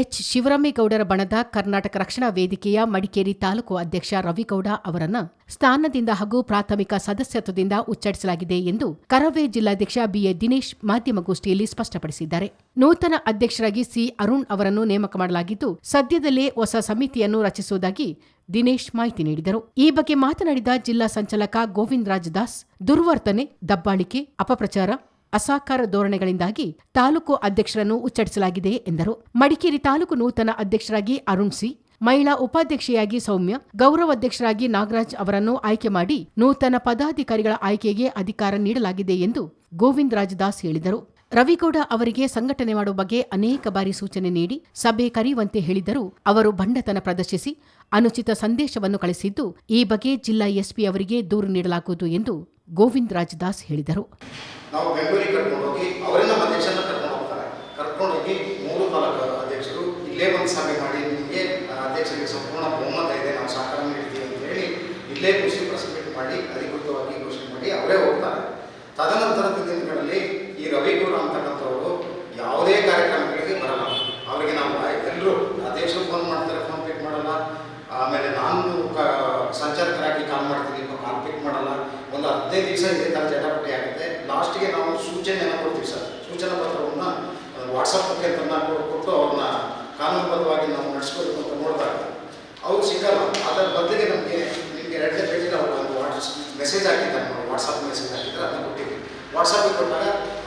H. ಶಿವರಾಮೇಗೌಡರ ಬಣದ ಕರ್ನಾಟಕ ರಕ್ಷಣಾ ವೇದಿಕೆಯ ಮಡಿಕೇರಿ ತಾಲೂಕು ಅಧ್ಯಕ್ಷ ರವಿಗೌಡ ಅವರನ್ನು ಸ್ಥಾನದಿಂದ ಹಾಗೂ ಪ್ರಾಥಮಿಕ ಸದಸ್ಯತ್ವದಿಂದ ಉಚ್ಚರಿಸಲಾಗಿದೆ ಎಂದು ಕರವೇ ಜಿಲ್ಲಾಧ್ಯಕ್ಷ ಬಿಎ ದಿನೇಶ್ ಮಾಧ್ಯಮಗೋಷ್ಠಿಯಲ್ಲಿ ಸ್ಪಷ್ಟಪಡಿಸಿದ್ದಾರೆ. ನೂತನ ಅಧ್ಯಕ್ಷರಾಗಿ ಸಿ. ಅರುಣ್ ಅವರನ್ನು ನೇಮಕ ಮಾಡಲಾಗಿದ್ದು, ಸದ್ಯದಲ್ಲೇ ಹೊಸ ಸಮಿತಿಯನ್ನು ರಚಿಸುವುದಾಗಿ ದಿನೇಶ್ ಮಾಹಿತಿ ನೀಡಿದರು. ಈ ಬಗ್ಗೆ ಮಾತನಾಡಿದ ಜಿಲ್ಲಾ ಸಂಚಾಲಕ ಗೋವಿಂದ್ ರಾಜ್ ದಾಸ್, ದುರ್ವರ್ತನೆ, ದಬ್ಬಾಳಿಕೆ, ಅಪಪ್ರಚಾರ ಅಸಾಕಾರ ಧೋರಣೆಗಳಿಂದಾಗಿ ತಾಲೂಕು ಅಧ್ಯಕ್ಷರನ್ನು ಉಚ್ಚರಿಸಲಾಗಿದೆ ಎಂದರು. ಮಡಿಕೇರಿ ತಾಲೂಕು ನೂತನ ಅಧ್ಯಕ್ಷರಾಗಿ ಅರುಣ್ ಸಿ, ಮಹಿಳಾ ಉಪಾಧ್ಯಕ್ಷೆಯಾಗಿ ಸೌಮ್ಯ, ಗೌರವ ಅಧ್ಯಕ್ಷರಾಗಿ ನಾಗರಾಜ್ ಅವರನ್ನು ಆಯ್ಕೆ ಮಾಡಿ ನೂತನ ಪದಾಧಿಕಾರಿಗಳ ಆಯ್ಕೆಗೆ ಅಧಿಕಾರ ನೀಡಲಾಗಿದೆ ಎಂದು ಗೋವಿಂದ್ ರಾಜ್ ದಾಸ್ ಹೇಳಿದರು. ರವಿಗೌಡ ಅವರಿಗೆ ಸಂಘಟನೆ ಮಾಡುವ ಬಗ್ಗೆ ಅನೇಕ ಬಾರಿ ಸೂಚನೆ ನೀಡಿ ಸಭೆ ಕರೆಯುವಂತೆ ಹೇಳಿದರೂ. ಅವರು ಬಂಡತನ ಪ್ರದರ್ಶಿಸಿ ಅನುಚಿತ ಸಂದೇಶವನ್ನು ಕಳಿಸಿದ್ದು, ಈ ಬಗ್ಗೆ ಜಿಲ್ಲಾ ಎಸ್ಪಿ ಅವರಿಗೆ ದೂರು ನೀಡಲಾಗುವುದು ಎಂದು ಗೋವಿಂದ್ ರಾಜ್ ದಾಸ್ ಹೇಳಿದರು. ನಾವು ಬೆಂಗಳೂರಿಗೆ ಕರ್ಕೊಂಡು ಹೋಗಿ ಅವರೇ ನಮ್ಮ ಅಧ್ಯಕ್ಷರನ್ನ ಕರ್ಕೊಂಡು ಹೋಗ್ತಾರೆ. ಕರ್ಕೊಂಡು ಹೋಗಿ ಮೂರು ನಾಲ್ಕು ಅಧ್ಯಕ್ಷರು, ಇಲ್ಲೇ ಒಂದು ಸಭೆ ಮಾಡಿ, ನಿಮಗೆ ಅಧ್ಯಕ್ಷರಿಗೆ ಸಂಪೂರ್ಣ ಬಹುಮತ ಇದೆ, ನಾವು ಸಹಕಾರ ನೀಡ್ತೀವಿ ಅಂತ ಹೇಳಿ ಇಲ್ಲೇ ಕೃಷಿ ಪ್ರೆಸ್ ಮಾಡಿ, ಅಧಿಕೃತವಾಗಿ ಘೋಷಣೆ ಮಾಡಿ ಅವರೇ ಹೋಗ್ತಾರೆ. ತದನಂತರದ ದಿನಗಳಲ್ಲಿ ಈ ರವಿಗೌಡ ಅಂತಕ್ಕಂಥವರು ಒಂದು ಹದಿನೈದು ದಿವಸ ಇದೇ ಥರ ಜಟಾಪಟಿ ಆಗುತ್ತೆ. ಲಾಸ್ಟಿಗೆ ನಾವು ಸೂಚನೆಯನ್ನು ಕೊಡ್ತೀವಿ ಸರ್. ಸೂಚನಾ ಪತ್ರವನ್ನು ವಾಟ್ಸಪ್ ಮುಖಾಂತರ ಕೊಟ್ಟು ಅವ್ರನ್ನ ಕಾನೂನುಬದ್ಧವಾಗಿ ನಾವು ನಡೆಸ್ಕೋಬೇಕು ನೋಡಿದಾಗ ಅವ್ರು ಸಿಗಲ್ಲ ಅದರ ಬದಲಿಗೆ ನಮಗೆ ನಿಮಗೆ ಎರಡನೇ ಪೇಜಿಗೆ ಅವರು ಒಂದು ವಾಟ್ಸ್ ಮೆಸೇಜ್ ಹಾಕಿದ್ದಾರೆ ನೋಡಿ ವಾಟ್ಸಪ್ ಮೆಸೇಜ್ ಹಾಕಿದ್ದಾರೆ ಅದನ್ನ ಕೊಟ್ಟಿದ್ದೀವಿ ವಾಟ್ಸಪ್ಗೆ ಕೊಟ್ಟಾಗ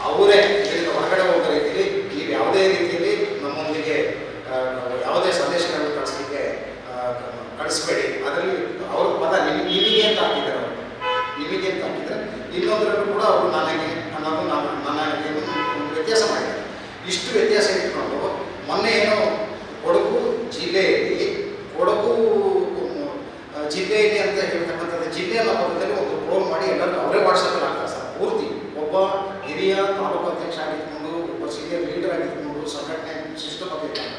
ಅವರೇ ಇಲ್ಲಿಂದ ಹೊರಗಡೆ ಹೋಗೋ ರೀತಿಯಲ್ಲಿ ನೀವು ಯಾವುದೇ ರೀತಿಯಲ್ಲಿ ನಮ್ಮೊಂದಿಗೆ ಆ, ಯಾವುದೇ ಸಂದೇಶಗಳನ್ನು ಕಳಿಸ್ಲಿಕ್ಕೆ ಆ, ಕಳಿಸ್ಬೇಡಿ ಅದರಲ್ಲಿ ಅವ್ರ ಪದ ನಿಮಗೆ ನಿಮಗೆ ಅಂತ ಹಾಕಿದ್ದಾರೆ ಅವರು ನಿಮಗೆ ಅಂತ ಇನ್ನೊಂದರಲ್ಲೂ ಕೂಡ ಅವರು ನನಗೆ ಅನ್ನೋದು ನಾನು ನನಗೆ ಒಂದು ವ್ಯತ್ಯಾಸ ಮಾಡಿದ್ದಾರೆ ಇಷ್ಟು ವ್ಯತ್ಯಾಸ ಇಟ್ಕೊಂಡು ಮೊನ್ನೆ ಏನೋ ಕೊಡಗು ಜಿಲ್ಲೆಯಲ್ಲಿ ಕೊಡಗು ಜಿಲ್ಲೆಯಲ್ಲಿ ಅಂತ ಹೇಳ್ತಕ್ಕಂಥದ್ದು ಜಿಲ್ಲೆ ಅನ್ನೋ ಪದದಲ್ಲಿ ಒಂದು ಫೋನ್ ಮಾಡಿ ಎಲ್ಲರಿಗೂ ಅವರೇ ವಾಟ್ಸಪ್ಪಲ್ಲಿ ಹಾಕ್ತಾರೆ ಸರ್. ಪೂರ್ತಿ ಒಬ್ಬ ಹಿರಿಯ ತಾಲೂಕು ಅಧ್ಯಕ್ಷ ಆಗಿದ್ಕೊಂಡು, ಒಬ್ಬ ಸೀನಿಯರ್ ಲೀಡರ್ ಆಗಿದ್ಕೊಂಡು, ಸಂಘಟನೆ ಸಿಸ್ಟಮ್ ಆಗಿರ್ತಾರೆ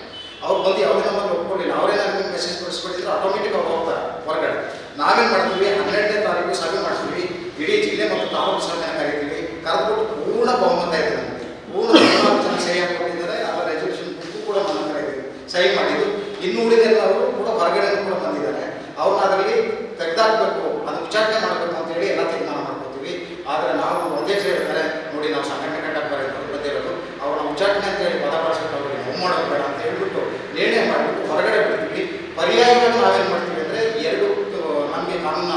ಅವ್ರು ಬಂದು ಯಾವುದೇ ನಮ್ಮನ್ನು ಒಪ್ಕೊಂಡಿಲ್ಲ. ಅವರೇ ನನಗೆ ಮೆಸೇಜ್ ಕಳಿಸ್ಬಿಟ್ಟಿದ್ರೆ ಆಟೋಮೆಟಿಕ್ ಅವ್ರು ಹೋಗ್ತಾರೆ ಹೊರಗಡೆ. ನಾವೇನು ಮಾಡ್ತೀವಿ ಹನ್ನೆರಡನೇ ತಾರೀಕು ಸಭೆ ಮಾಡ್ತೀವಿ ಇಡೀ ಜಿಲ್ಲೆ ಮತ್ತು ತಾಲೂಕು ಸಭೆಯನ್ನು ಕರಿತೀವಿ ಕರೆದ್ಬಿಟ್ಟು ಪೂರ್ಣ ಬಹುಮತ ಇದೆ ನಮಗೆ ಪೂರ್ಣ ಹದಿನಾಲ್ಕು ಜನ ಸಹಿ ಹಾಕೊಂಡಿದ್ದಾರೆ ಅದರ ರೆಸಲ್ಯೂಷನ್ ಬುಕ್ಕು ಕೂಡ ನನ್ನ ಹತ್ರ ಇದೆ ಸಹಿ ಮಾಡಿದ್ದು ಇನ್ನು ಉಳಿದೆಲ್ಲರೂ ಕೂಡ ಹೊರಗಡೆ ಕೂಡ ಬಂದಿದ್ದಾರೆ. ಅವ್ರನ್ನ ಅದರಲ್ಲಿ ತೆಗೆದಾಕಬೇಕು ಅದು ವಿಚಾರಣೆ ಮಾಡಬೇಕು ಅಂತ ಹೇಳಿ ಎಲ್ಲ ತೀರ್ಮಾನ ಮಾಡ್ಕೊತೀವಿ. ಆದರೆ ನಾವು ಅಧ್ಯಕ್ಷರು ಹೇಳ್ತಾರೆ ನೋಡಿ, ನಾವು ಸಂಘಟನೆ ಕಟ್ಟಕ್ಕೆ ಬರೋದು ಅವ್ರನ್ನ ಉಚ್ಚಾಟನೆ ಅಂತ ಹೇಳಿ ಪದ ಬಳಸ್ಬಿಟ್ಟು ಅವ್ರಿಗೆ ಮಾಡೋದು ಅಂತ ಹೇಳ್ಬಿಟ್ಟು ನಿರ್ಣಯ ಮಾಡಿಬಿಟ್ಟು ಹೊರಗಡೆ ಬಿಡ್ತೀವಿ ಪರ್ಯಾಯವಾಗಿ ನಾವೇನು ಮಾಡ್ತೀವಿ ಅಂದರೆ ಎರಡು, ನಮಗೆ ನಮ್ಮ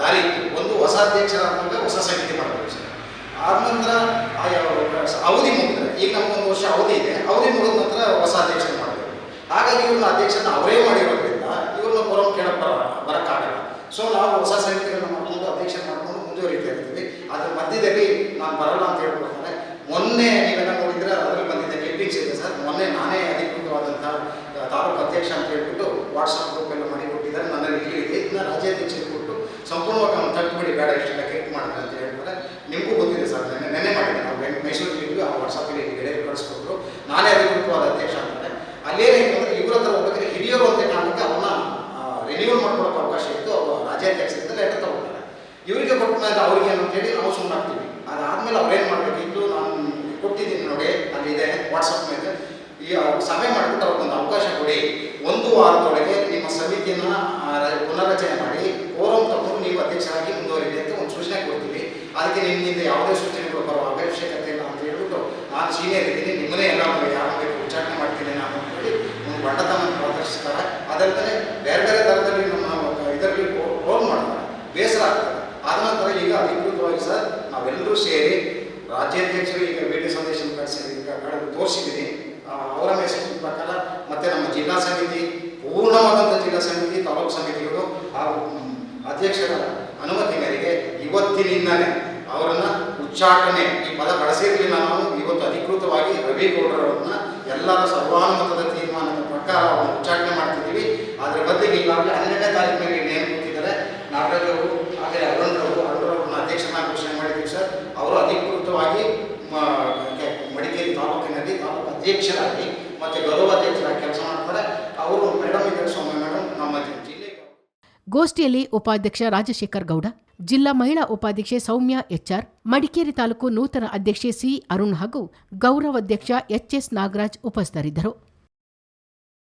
ದಾರಿ ಒಂದು ಹೊಸ ಅಧ್ಯಕ್ಷರ ಅಂದಾಗ ಹೊಸ ಸಮಿತಿ ಮಾಡಬೇಕು ಸರ್. ಆದ ನಂತರ ಅವಧಿ ಮುಗಿದ್ರೆ, ಈಗ ನಮ್ಗೊಂದು ವರ್ಷ ಅವಧಿ ಇದೆ. ಅವಧಿ ಮುಗಿದ ನಂತರ ಹೊಸ ಅಧ್ಯಕ್ಷರ ಮಾಡಬೇಕು ಹಾಗಾಗಿ ಇವ್ರನ್ನ ಅಧ್ಯಕ್ಷನ ಅವರೇ ಮಾಡಿರೋದ್ರಿಂದ ಇವ್ರನ್ನ ಫೋರಂ ಕೇಳಕ್ ಬರ ಬರೋಕ್ಕಾಗಲ್ಲ. ಸೊ ನಾವು ಹೊಸ ಸಮಿತಿಗಳನ್ನ ಮಾಡ್ಕೊಂಡು ಅಧ್ಯಕ್ಷ ಮಾಡ್ಕೊಂಡು ಮುಂದುವರಿತಾ ಇರ್ತೀವಿ ಅದ್ರ ಮಧ್ಯದಲ್ಲಿ ನಾನು ಬರಲ್ಲ ಅಂತ ಹೇಳ್ಕೊಳ್ತಾರೆ ಮೊನ್ನೆ ನೀವೆಲ್ಲ ನೋಡಿದ್ರೆ ಅದರಲ್ಲಿ ಬಂದಿದ್ದ ಕ್ಲಿಪ್ಪಿಂಗ್ಸ್ ಇದೆ ಸರ್. ಮೊನ್ನೆ ನಾನೇ ಅಧಿಕೃತವಾದಂಥ ತಾಲೂಕು ಅಧ್ಯಕ್ಷ ಅಂತ ಹೇಳ್ಬಿಟ್ಟು ವಾಟ್ಸಪ್ ಗ್ರೂಪ್ ಎಲ್ಲ ಮಾಡಿ ಕೊಟ್ಟಿದ್ದಾರೆ ನನ್ನಲ್ಲಿ ಇಲ್ಲಿ ಇದೆ. ಇದನ್ನ ರಾಜ್ಯಾಧ್ಯಕ್ಷರಿಗೆ ಕೊಟ್ಟು ಸಂಪೂರ್ಣವಾಗಿ ಅವ್ನು ತಟ್ಟುಬಿಡಿ ಬೇಡ ಇಷ್ಟೆಲ್ಲ ಕ್ರಿಯೇಟ್ ಮಾಡಿದ್ರೆ ಅಂತ ಹೇಳ್ತಾರೆ. ನಿಮಗೂ ಗೊತ್ತಿದೆ ಸರ್. ನೆನ್ನೆ ನೆನ್ನೆ ಮಾಡಿದ್ದೆ ನಾವು. ಮೈಸೂರು ಮೈಸೂರಿಗೆ ಇದ್ವಿ ಆ ವಾಟ್ಸಪ್ಪಲ್ಲಿ ಗೆಳೆಯರು ಅವ್ರು ರಾಜ್ಯಾಧ್ಯಕ್ಷರಿಂದ ಲೆಟರ್ ತಗೋತಾರೆ ಇವರಿಗೆ ಕೊಟ್ಟ ಮೇಲೆ ಅವ್ರಿಗೆ ಹೇಳಿ ಅಂತೇಳಿ ನಾವು ಸುಮ್ಮನಾಗ್ತೀವಿ ಅದಾದ್ಮೇಲೆ ಅವ್ರೇನು ಮಾಡಬೇಕಿತ್ತು, ನಾನು ಕೊಟ್ಟಿದ್ದೀನಿ ನೋಡಿ ಅಲ್ಲಿ ಇದೆ ವಾಟ್ಸಪ್ ಮೇಲೆ. ಈ ಸಭೆ ಮಾಡಿಬಿಟ್ಟು ಅವ್ರಿಗೊಂದು ಅವಕಾಶ ಕೊಡಿ. ಒಂದು ವಾರದೊಳಗೆ ನಿಮ್ಮ ಸಮಿತಿಯನ್ನು ಪುನರಚನೆ ಮಾಡಿ ಕೋರಂ ತಗೊಂಡು ನೀವು ಅಧ್ಯಕ್ಷರಾಗಿ ಮುಂದುವರಿದೆ ಅಂತ ಒಂದು ಸೂಚನೆ ಕೊಡ್ತೀವಿ. ಅದಕ್ಕೆ ನಿಮ್ಮಿಂದ ಯಾವುದೇ ಸೂಚನೆಗಳು ಬರೋ ಅವಶ್ಯಕತೆ ಇಲ್ಲ ಅಂತ ಹೇಳ್ಬಿಟ್ಟು ನಾನು ಸೀನಿಯರ್ ಇದ್ದೀನಿ, ನಿಮ್ಮನ್ನೇ ಎಲ್ಲ ಯಾರು ಉಚ್ಚಾರಣೆ ಮಾಡ್ತೀನಿ ನಾನು ಅಂತ ಹೇಳಿ ಒಂದು ಬಂಡತನ ಪ್ರದರ್ಶಿಸ್ತಾರೆ. ಅದಲ್ಲದೆ ಬೇರೆ ಬೇರೆ ಥರದಲ್ಲಿ ನಮ್ಮ ಇದರಲ್ಲಿ ರೋಲ್ ಮಾಡ್ತಾರೆ ಬೇಸರ ಆಗ್ತದೆ ಆದ ನಂತರ ಈಗ ಅಧಿಕೃತವಾಗಿ ಸರ್ ನಾವೆಲ್ಲರೂ ಸೇರಿ ರಾಜ್ಯಾಧ್ಯಕ್ಷರು ಈಗ ಭೇಟಿ ಸಂದೇಶ ಕಳಿಸಿ ಈಗ ಕಳೆದು ತೋರಿಸಿದ್ದೀನಿ ಆ, ಅವರ ಮೆಸೇಜ್ ಪ್ರಕಾರ ಮತ್ತೆ ನಮ್ಮ ಜಿಲ್ಲಾ ಸಮಿತಿ ಪೂರ್ಣವಾದಂಥ ಜಿಲ್ಲಾ ಸಮಿತಿ, ತಾಲೂಕು ಸಮಿತಿಗಳು ಹಾಗೂ ಅಧ್ಯಕ್ಷರ ಅನುಮತಿ ಇವತ್ತಿನಿಂದಲೇ ಅವರನ್ನು ಉಚ್ಚಾಟನೆ ಈ ಪದ ಬಳಸಿರಲಿಲ್ಲ ನಾವು, ಇವತ್ತು ಅಧಿಕೃತವಾಗಿ ರವಿಗೌಡರವರನ್ನ ಎಲ್ಲರ ಸರ್ವಾನುಮತದ ತೀರ್ಮಾನದ ಪ್ರಕಾರ ಅವರನ್ನು ಉಚ್ಚಾಟನೆ ಮಾಡ್ತಿದ್ದೀವಿ. ಅದರ ಬದಲಿಗೆ ಈಗಾಗಲೇ ಹನ್ನೆರಡನೇ ತಾರೀಕಿನಲ್ಲಿ ನೇಮ ಕೊಟ್ಟಿದ್ದಾರೆ. ನಾಗರಾಜ್ ಅವರು ಹಾಗೆ ಅವರು, ಅರುಣ್ ಅವರನ್ನ ಅಧ್ಯಕ್ಷರನ್ನ ಘೋಷಣೆ ಮಾಡಿದ್ದೀವಿ ಸರ್. ಅವರು ಅಧಿಕೃತವಾಗಿ ಮಡಿಕೇರಿ ತಾಲೂಕಿನಲ್ಲಿ ತಾಲೂಕು ಅಧ್ಯಕ್ಷರಾಗಿ ಮತ್ತು ಗೌರವ ಮಾಡ್ತಾರೆ ಅವರು ಮೇಡಮ್ ಮೇಡಮ್ ನಮ್ಮ ಗೋಷ್ಠಿಯಲ್ಲಿ ಉಪಾಧ್ಯಕ್ಷ ರಾಜಶೇಖರ್ ಗೌಡ, ಜಿಲ್ಲಾ ಮಹಿಳಾ ಉಪಾಧ್ಯಕ್ಷೆ ಸೌಮ್ಯ ಎಚ್ಆರ್, ಮಡಿಕೇರಿ ತಾಲೂಕು ನೂತನ ಅಧ್ಯಕ್ಷೆ ಸಿ ಅರುಣ್ ಹಾಗೂ ಗೌರವಾಧ್ಯಕ್ಷ ಎಚ್ಎಸ್ ನಾಗರಾಜ್ ಉಪಸ್ಥಿತರಿದ್ದರು.